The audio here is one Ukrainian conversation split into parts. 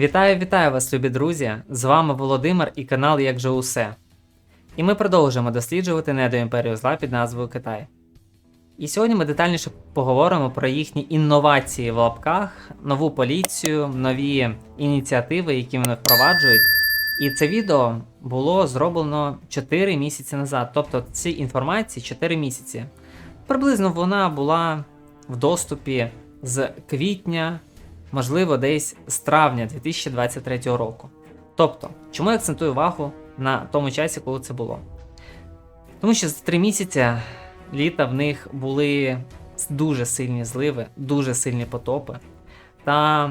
Вітаю, вітаю вас, любі друзі! З вами Володимир і канал Як же усе. І ми продовжуємо досліджувати недоімперію зла під назвою Китай. І сьогодні ми детальніше поговоримо про їхні інновації в лапках, нову поліцію, нові ініціативи, які вони впроваджують. І це відео було зроблено 4 місяці назад. Тобто ці інформації 4 місяці. Приблизно вона була в доступі з квітня можливо, десь з травня 2023 року. Тобто, чому я акцентую увагу на тому часі, коли це було? Тому що за три місяці літа в них були дуже сильні зливи, дуже сильні потопи та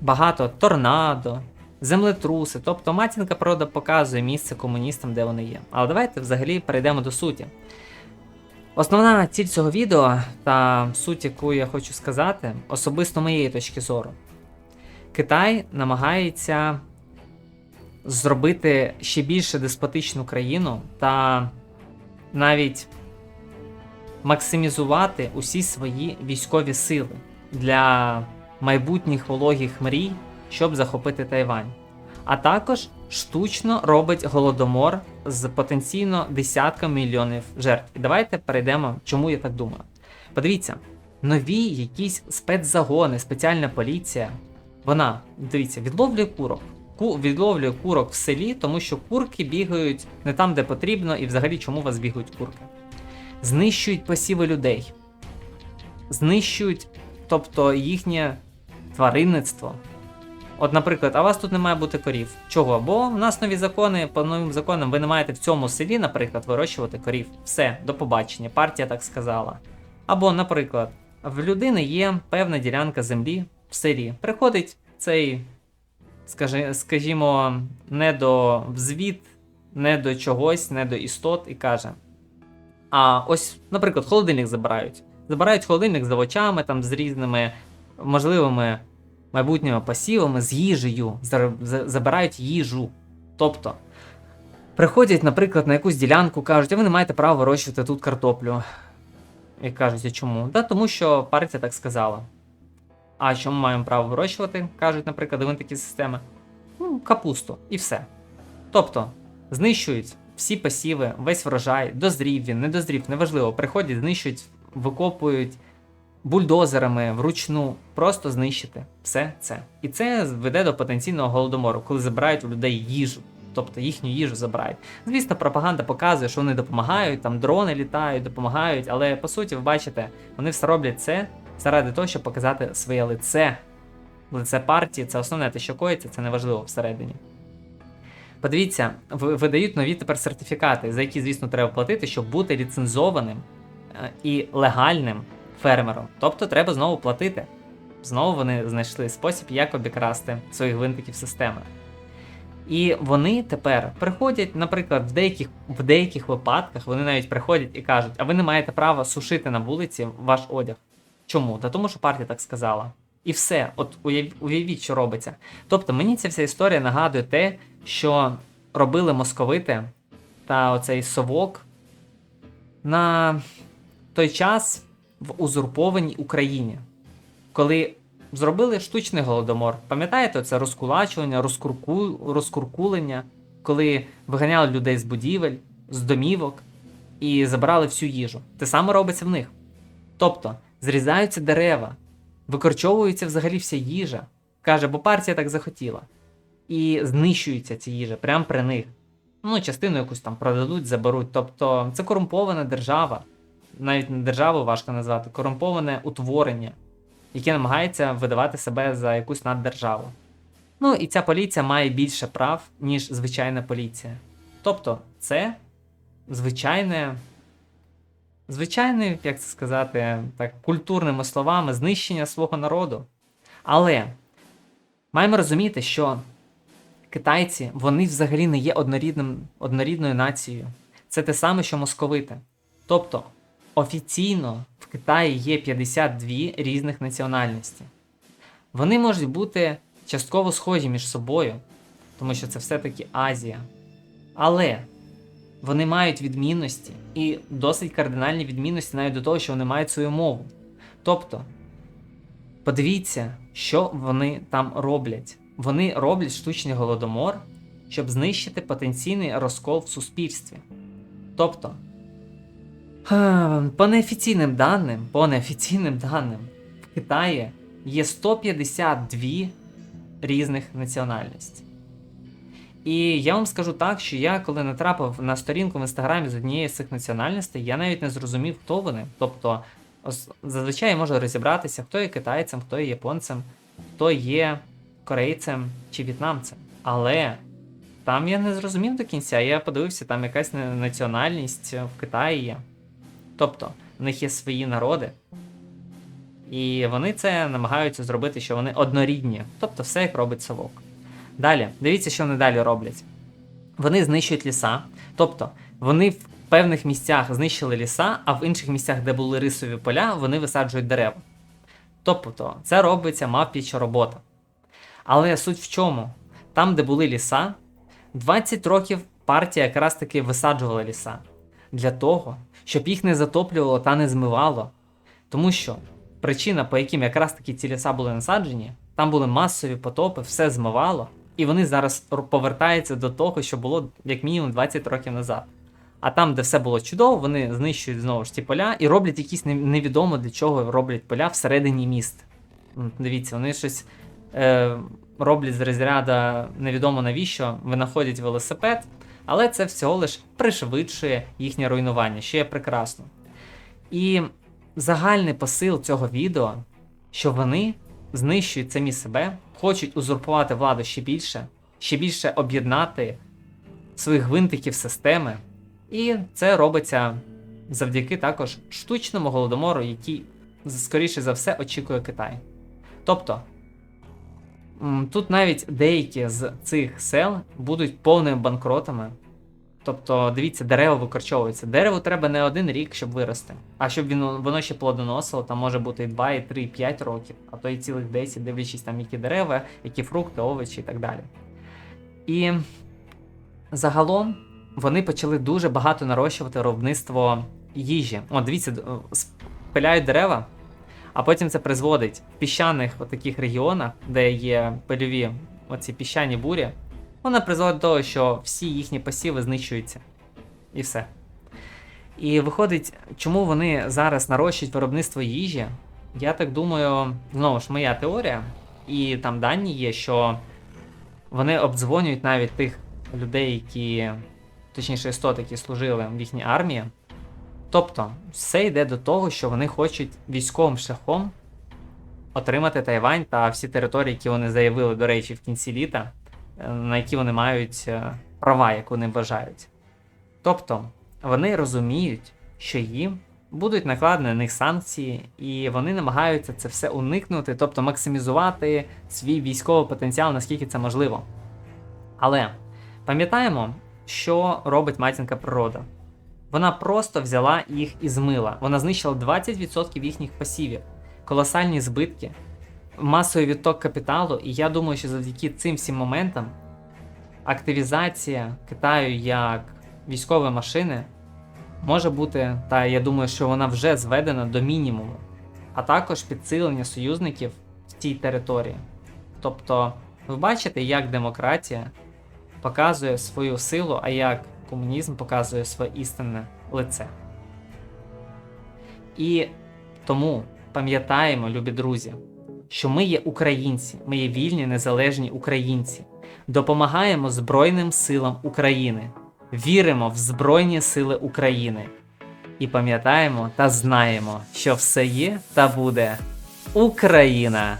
багато торнадо, землетруси. Тобто матінка природа показує місце комуністам, де вони є. Але давайте взагалі перейдемо до суті. Основна ціль цього відео та суть, яку я хочу сказати, особисто моєї точки зору. Китай намагається зробити ще більше деспотичну країну та навіть максимізувати усі свої військові сили для майбутніх вологих мрій, щоб захопити Тайвань. А також штучно робить голодомор з потенційно десятками мільйонів жертв. І давайте перейдемо, чому я так думаю. Подивіться, нові якісь спецзагони, спеціальна поліція. Вона, дивіться, відловлює курок. Ку, відловлює курок в селі, тому що курки бігають не там, де потрібно, і взагалі чому у вас бігають курки. Знищують посіви людей. Знищують, тобто їхнє тваринництво. От, наприклад, а у вас тут не має бути корів. Чого? Бо в нас нові закони, по новим законам ви не маєте в цьому селі, наприклад, вирощувати корів. Все, до побачення, партія так сказала. Або, наприклад, в людини є певна ділянка землі в селі. Приходить цей, скажи, скажімо, не до взвід, не до чогось, не до істот і каже: А ось, наприклад, холодильник забирають. Забирають холодильник з овочами, там, з різними можливими майбутніми посівами з їжею, забирають їжу. Тобто приходять, наприклад, на якусь ділянку, кажуть, а ви не маєте права вирощувати тут картоплю. І кажуть, а чому? Да, тому що партія так сказала. А що ми маємо право вирощувати? кажуть, наприклад, вони такі системи. Ну, капусту і все. Тобто, знищують всі посіви, весь врожай, дозрів він, не дозрів, неважливо. Приходять, знищують, викопують бульдозерами вручну, просто знищити все це. І це веде до потенційного голодомору, коли забирають у людей їжу. Тобто їхню їжу забирають. Звісно, пропаганда показує, що вони допомагають, там дрони літають, допомагають, але по суті, ви бачите, вони все роблять це заради того, щоб показати своє лице. Лице партії, це основне те, що коїться, це неважливо всередині. Подивіться, видають нові тепер сертифікати, за які, звісно, треба платити, щоб бути ліцензованим е, і легальним фермером. Тобто треба знову платити. Знову вони знайшли спосіб, як обікрасти своїх винтиків системи. І вони тепер приходять, наприклад, в деяких, в деяких випадках вони навіть приходять і кажуть, а ви не маєте права сушити на вулиці ваш одяг. Чому? Та тому, що партія так сказала. І все, от уяв- уявіть, що робиться. Тобто мені ця вся історія нагадує те, що робили московити та оцей совок на той час в узурпованій Україні, коли зробили штучний голодомор. Пам'ятаєте, це розкулачування, розкурку... розкуркулення, коли виганяли людей з будівель, з домівок і забирали всю їжу. Те саме робиться в них. Тобто зрізаються дерева, викорчовується взагалі вся їжа. Каже, бо партія так захотіла. І знищується ця їжа прямо при них. Ну, частину якусь там продадуть, заберуть. Тобто це корумпована держава. Навіть не державу важко назвати, корумповане утворення, яке намагається видавати себе за якусь наддержаву. Ну і ця поліція має більше прав, ніж звичайна поліція. Тобто, це звичайне, звичайне, як це сказати, так, культурними словами, знищення свого народу. Але маємо розуміти, що китайці вони взагалі не є однорідним, однорідною нацією. Це те саме, що московити. Тобто, офіційно в Китаї є 52 різних національності. Вони можуть бути частково схожі між собою, тому що це все-таки Азія. Але вони мають відмінності і досить кардинальні відмінності навіть до того, що вони мають свою мову. Тобто, подивіться, що вони там роблять. вони роблять штучний голодомор, щоб знищити потенційний розкол в суспільстві. Тобто, по неофіційним даним, по неофіційним даним, в Китаї є 152 різних національності. І я вам скажу так, що я, коли натрапив на сторінку в інстаграмі з однієї з цих національностей, я навіть не зрозумів, хто вони. Тобто, зазвичай я можу розібратися, хто є китайцем, хто є японцем, хто є корейцем чи в'єтнамцем. Але там я не зрозумів до кінця. Я подивився, там якась національність в Китаї є. Тобто, в них є свої народи. І вони це намагаються зробити, що вони однорідні. Тобто все як робить совок. Далі, дивіться, що вони далі роблять. Вони знищують ліса. Тобто, вони в певних місцях знищили ліса, а в інших місцях, де були рисові поля, вони висаджують дерева. Тобто, це робиться мавпіча робота. Але суть в чому? Там, де були ліса, 20 років партія якраз таки висаджувала ліса для того, щоб їх не затоплювало та не змивало. Тому що причина, по яким якраз таки ці ліса були насаджені, там були масові потопи, все змивало, і вони зараз повертаються до того, що було як мінімум 20 років назад. А там, де все було чудово, вони знищують знову ж ті поля і роблять якісь невідомо для чого роблять поля всередині міст. Дивіться, вони щось е, роблять з розряду невідомо навіщо, винаходять велосипед, але це всього лиш пришвидшує їхнє руйнування, що є прекрасно. І загальний посил цього відео, що вони знищують самі себе, хочуть узурпувати владу ще більше, ще більше об'єднати своїх гвинтиків системи. І це робиться завдяки також штучному голодомору, який, скоріше за все, очікує Китай. Тобто, тут навіть деякі з цих сел будуть повними банкротами. Тобто, дивіться, дерево викорчовується. Дереву треба не один рік, щоб вирости. А щоб він, воно ще плодоносило, там може бути і 2, і 3, і 5 років, а то і цілих 10, дивлячись там, які дерева, які фрукти, овочі і так далі. І загалом вони почали дуже багато нарощувати виробництво їжі. О, дивіться, спиляють дерева, а потім це призводить в піщаних таких регіонах, де є пильові оці піщані бурі, вона призводить до того, що всі їхні посіви знищуються. І все. І виходить, чому вони зараз нарощують виробництво їжі? Я так думаю, знову ж моя теорія, і там дані є, що вони обдзвонюють навіть тих людей, які, точніше, істот, які служили в їхній армії. Тобто, все йде до того, що вони хочуть військовим шляхом отримати Тайвань та всі території, які вони заявили, до речі, в кінці літа, е, на які вони мають е, права, як вони вважають. Тобто, вони розуміють, що їм будуть накладені на них санкції, і вони намагаються це все уникнути, тобто максимізувати свій військовий потенціал, наскільки це можливо. Але пам'ятаємо, що робить матінка природа. Вона просто взяла їх і змила. Вона знищила 20% їхніх посівів, колосальні збитки, масовий відток капіталу, і я думаю, що завдяки цим всім моментам активізація Китаю як військової машини може бути, та я думаю, що вона вже зведена до мінімуму, а також підсилення союзників в цій території. Тобто, ви бачите, як демократія показує свою силу, а як комунізм показує своє істинне лице. І тому пам'ятаємо, любі друзі, що ми є українці, ми є вільні незалежні українці. Допомагаємо Збройним силам України, віримо в Збройні Сили України. І пам'ятаємо та знаємо, що все є та буде Україна!